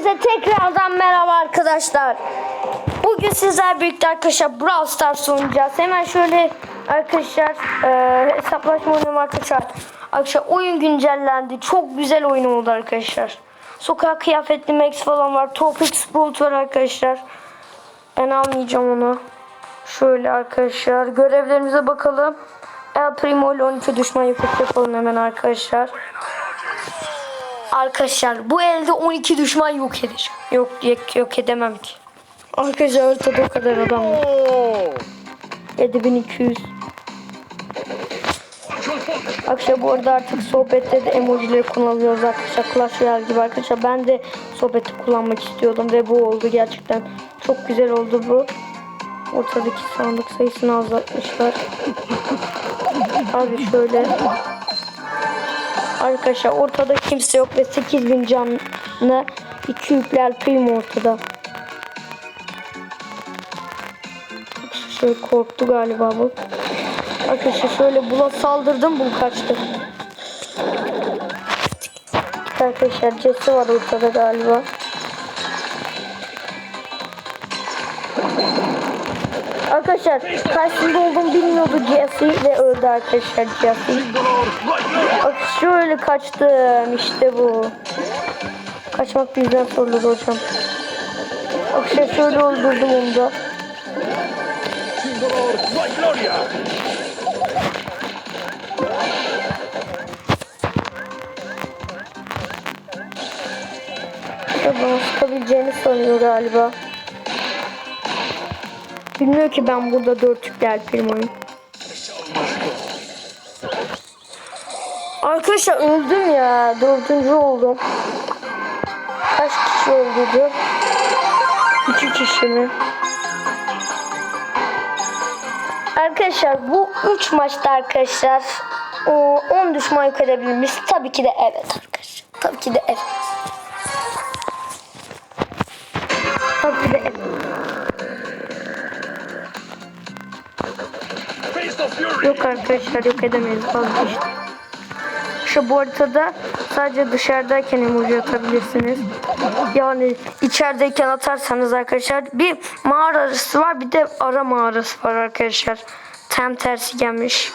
Hepinize tekrardan merhaba arkadaşlar. Bugün sizler birlikte arkadaşlar Brawl Stars oynayacağız. Hemen şöyle arkadaşlar e, hesaplaşma oynuyorum arkadaşlar. Arkadaşlar oyun güncellendi. Çok güzel oyun oldu arkadaşlar. Sokak kıyafetli Max falan var. Topic Bolt var arkadaşlar. Ben almayacağım onu. Şöyle arkadaşlar görevlerimize bakalım. El Primo ile 12 düşman yok yapalım hemen arkadaşlar. Arkadaşlar bu elde 12 düşman yok edeceğim. Yok yok, yok edemem ki. Arkadaşlar ortada o kadar adam var. 7200. Arkadaşlar bu arada artık sohbette de emojileri kullanıyoruz arkadaşlar. Clash Royale gibi arkadaşlar. Ben de sohbeti kullanmak istiyordum ve bu oldu gerçekten. Çok güzel oldu bu. Ortadaki sandık sayısını azaltmışlar. Abi şöyle Arkadaşlar ortada kimse yok ve 8000 canlı iki yükler primo ortada. Şöyle korktu galiba bu. Arkadaşlar şöyle bula saldırdım bu kaçtı. Arkadaşlar Jesse var ortada galiba. Arkadaşlar karşısında olduğumu bilmiyordu Jesse ve öldü arkadaşlar Jesse. Bak şöyle kaçtım işte bu. Kaçmak bizden sorulur hocam. İşte şöyle öldürdüm onu da. Ya bana sıkabileceğini sanıyor galiba. Bilmiyor ki ben burada dört yükler firmayım. Arkadaşlar öldüm ya. Dördüncü oldum. Kaç kişi öldürdü? İki kişi mi? Arkadaşlar bu üç maçta arkadaşlar o, 10 düşman miyiz? Tabii ki de evet arkadaşlar. Tabii ki de evet. Yok arkadaşlar yok edemeyiz vazgeçtim. Şu bu haritada sadece dışarıdayken emoji atabilirsiniz. Yani içerideyken atarsanız arkadaşlar bir mağarası var bir de ara mağarası var arkadaşlar. Tam tersi gelmiş.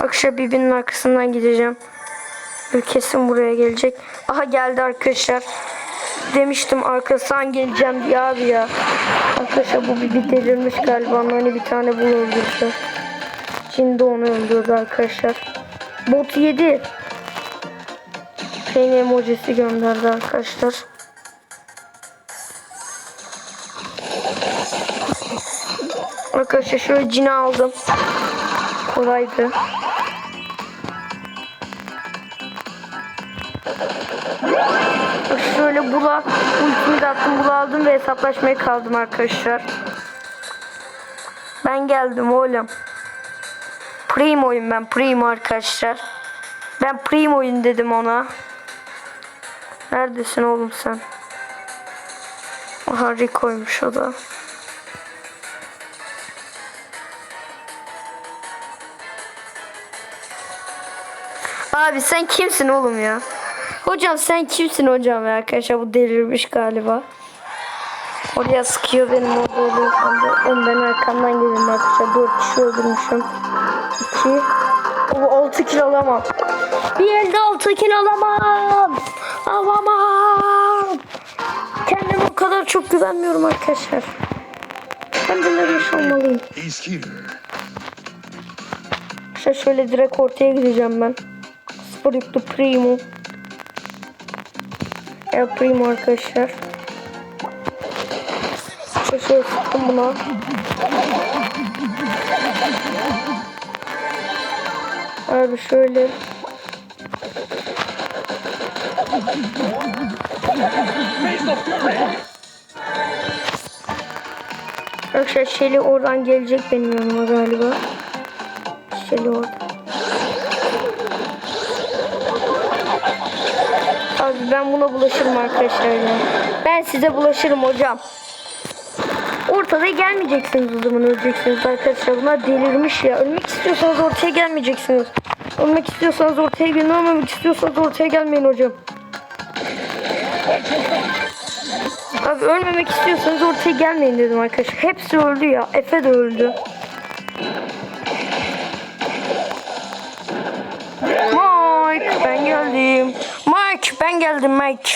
Akşam birbirinin arkasından gideceğim. Kesin buraya gelecek. Aha geldi arkadaşlar. Demiştim arkasından geleceğim diye abi ya. Arkadaşlar bu bir, delirmiş galiba. Hani bir tane bunu öldürdü. Şimdi onu öldürdü arkadaşlar. Bot yedi. Peynir emojisi gönderdi arkadaşlar. Arkadaşlar şöyle cini aldım. Kolaydı. Şöyle bula ultimi de attım bula aldım ve hesaplaşmaya kaldım arkadaşlar. Ben geldim oğlum. Primo'yum ben Primo arkadaşlar. Ben Primo'yum dedim ona. Neredesin oğlum sen? Aha Rico'ymuş o da. Abi sen kimsin oğlum ya? Hocam sen kimsin hocam ya arkadaşlar bu delirmiş galiba. Oraya sıkıyor benim orada oluyorsam da. Oğlum ben arkamdan geliyorum arkadaşlar. 4 kişi öldürmüşüm. 2 O 6 kilo alamam. Bir elde 6 kilo alamam. Alamam. Kendime o kadar çok güvenmiyorum arkadaşlar. Ben delirmiş olmalıyım. He's here. İşte şöyle direkt ortaya gideceğim ben. Spor yüklü primo. Primo arkadaşlar. Şöyle sıktım buna. Abi şöyle. Arkadaşlar Shelly oradan gelecek benim yanıma galiba. Shelly orada. Abi ben buna bulaşırım arkadaşlar ya. Ben size bulaşırım hocam. Ortada gelmeyeceksiniz o zaman öleceksiniz arkadaşlar. Bunlar delirmiş ya. Ölmek istiyorsanız ortaya gelmeyeceksiniz. Ölmek istiyorsanız ortaya gelin. Ölmemek istiyorsanız ortaya gelmeyin hocam. Abi ölmemek istiyorsanız ortaya gelmeyin dedim arkadaşlar. Hepsi öldü ya. Efe de öldü. Mike ben geldim. Ben geldim Mike.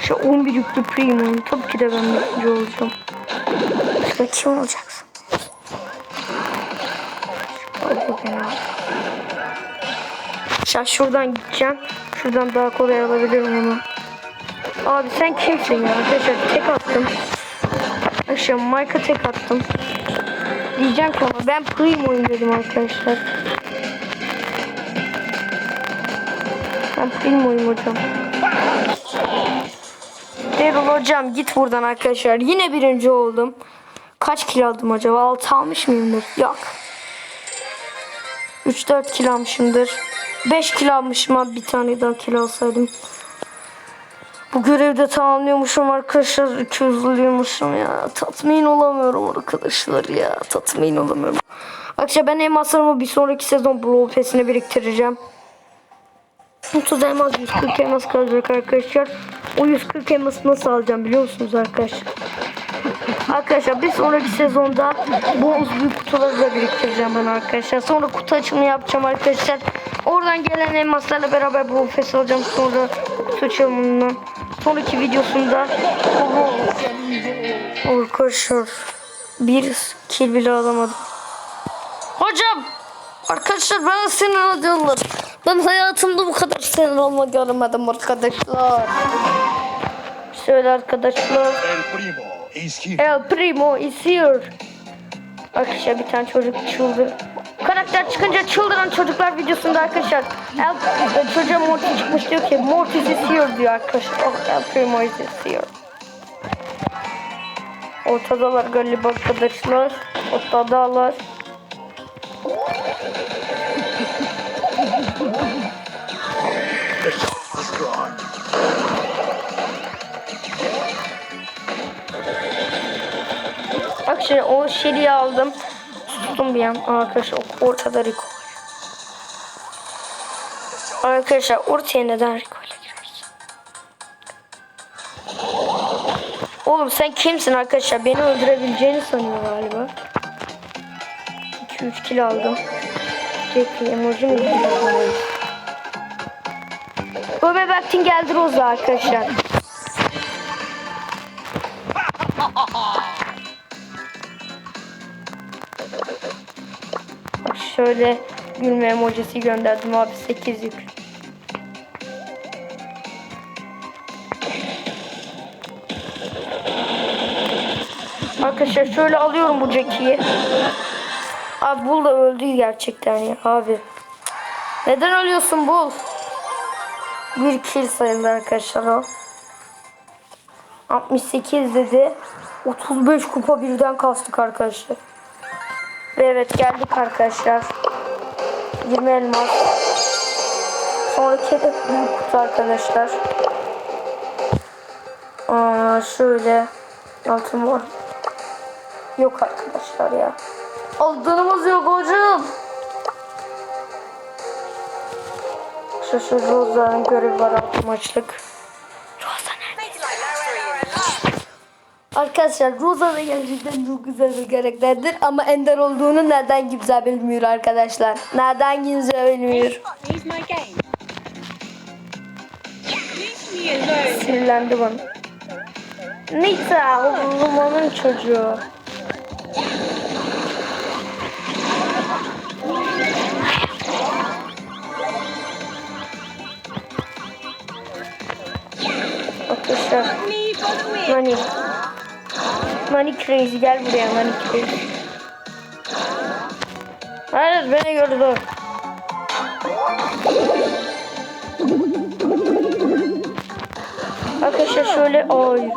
Şu 11 yüklü primo. Tabii ki de ben birinci olacağım. Başka kim olacaksın? Ya. Şu şuradan gideceğim. Şuradan daha kolay alabilirim onu. Abi sen kimsin ya? Arkadaşlar tek attım. Arkadaşlar Mike'a tek attım. Diyeceğim ki ama ben primoyum dedim arkadaşlar. Ben primoyum hocam. Erol hocam git buradan arkadaşlar. Yine birinci oldum. Kaç kilo aldım acaba? 6 almış mıyımdır? Yok. 3-4 kilo almışımdır. 5 kilo almışım abi bir tane daha kilo alsaydım. Bu görevde tamamlıyormuşum arkadaşlar. 200 alıyormuşum ya. Tatmin olamıyorum arkadaşlar ya. Tatmin olamıyorum. Arkadaşlar ben elmaslarımı bir sonraki sezon Brawl Pass'ine biriktireceğim. 30 elmas 140 elmas kalacak arkadaşlar. O 140 elması nasıl alacağım biliyor musunuz arkadaşlar? Arkadaşlar bir sonraki sezonda bonus büyük kutuları da biriktireceğim ben arkadaşlar. Sonra kutu açımı yapacağım arkadaşlar. Oradan gelen elmaslarla beraber bu fes alacağım. Sonra kutu açımından. Sonraki videosunda arkadaşlar bir kill bile alamadım. Hocam Arkadaşlar bana sinir ediyorlar. Ben hayatımda bu kadar sinir olma görmedim arkadaşlar. Şöyle arkadaşlar. El primo is here. El Primo is here. Arkadaşlar bir tane çocuk çıldır. Karakter çıkınca çıldıran çocuklar videosunda arkadaşlar. El, e, çocuğa Morty çıkmış diyor ki Morty is here diyor arkadaşlar. Oh, El Primo is here. Ortadalar galiba arkadaşlar. Ortadalar. The gone. Arkadaşlar o şeriyi aldım. Tuttum bir an. Arkadaşlar ortada Rico. Arkadaşlar ortaya neden Rico ile? Oğlum sen kimsin arkadaşlar? Beni öldürebileceğini sanıyor galiba. 2-3 kilo aldım. Jackie emoji mi Bu bebektin geldi Roza arkadaşlar. Şöyle gülme emojisi gönderdim abi 8 yük. Arkadaşlar şöyle alıyorum bu Jackie'yi. Abi Bull da öldü gerçekten ya abi. Neden ölüyorsun Bull? Bir kill sayıldı arkadaşlar o. 68 dedi. 35 kupa birden kastık arkadaşlar. Ve evet geldik arkadaşlar. 20 elmas. Sonraki hedef büyük kutu arkadaşlar. Aa, şöyle altın var. Yok arkadaşlar ya. Altınımız yok hocam. Şu Roza'nın görevi var altı maçlık. Roza nerede? Arkadaşlar Rosa da gerçekten çok güzel bir karakterdir ama Ender olduğunu nereden kimse bilmiyor arkadaşlar. Nereden kimse bilmiyor. Sinirlendi bana. Neyse oğlum onun çocuğu. Boswick. Nani. Nani crazy gel buraya Nani crazy. Hayır beni gördü. Arkadaşlar şöyle oy.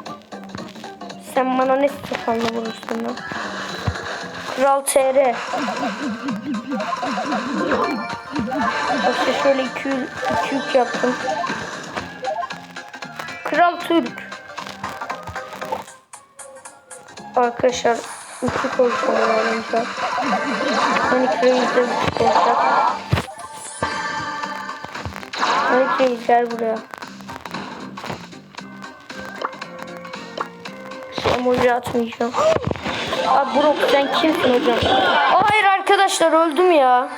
Sen bana ne sıfanla vurursun lan? Kral TR. Arkadaşlar şöyle 2 2 yük yaptım. Kral Türk. Arkadaşlar pozisyon oynayacak. Sonic Reis de buçuk olacak. Reis gel buraya. Emoji atmayacağım. Abi Brock sen kimsin hocam? Hayır arkadaşlar öldüm ya.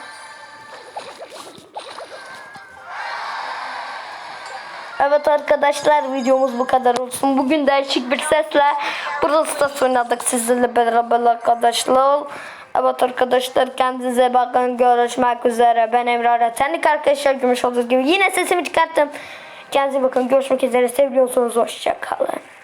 Evet arkadaşlar videomuz bu kadar olsun. Bugün değişik bir sesle Brawl Stars oynadık sizlerle beraber arkadaşlar. Evet arkadaşlar kendinize bakın. Görüşmek üzere. Ben Emre Aratenlik arkadaşlar. Gümüş olduğunuz gibi yine sesimi çıkarttım. Kendinize bakın. Görüşmek üzere. Seviyorsunuz. Hoşçakalın.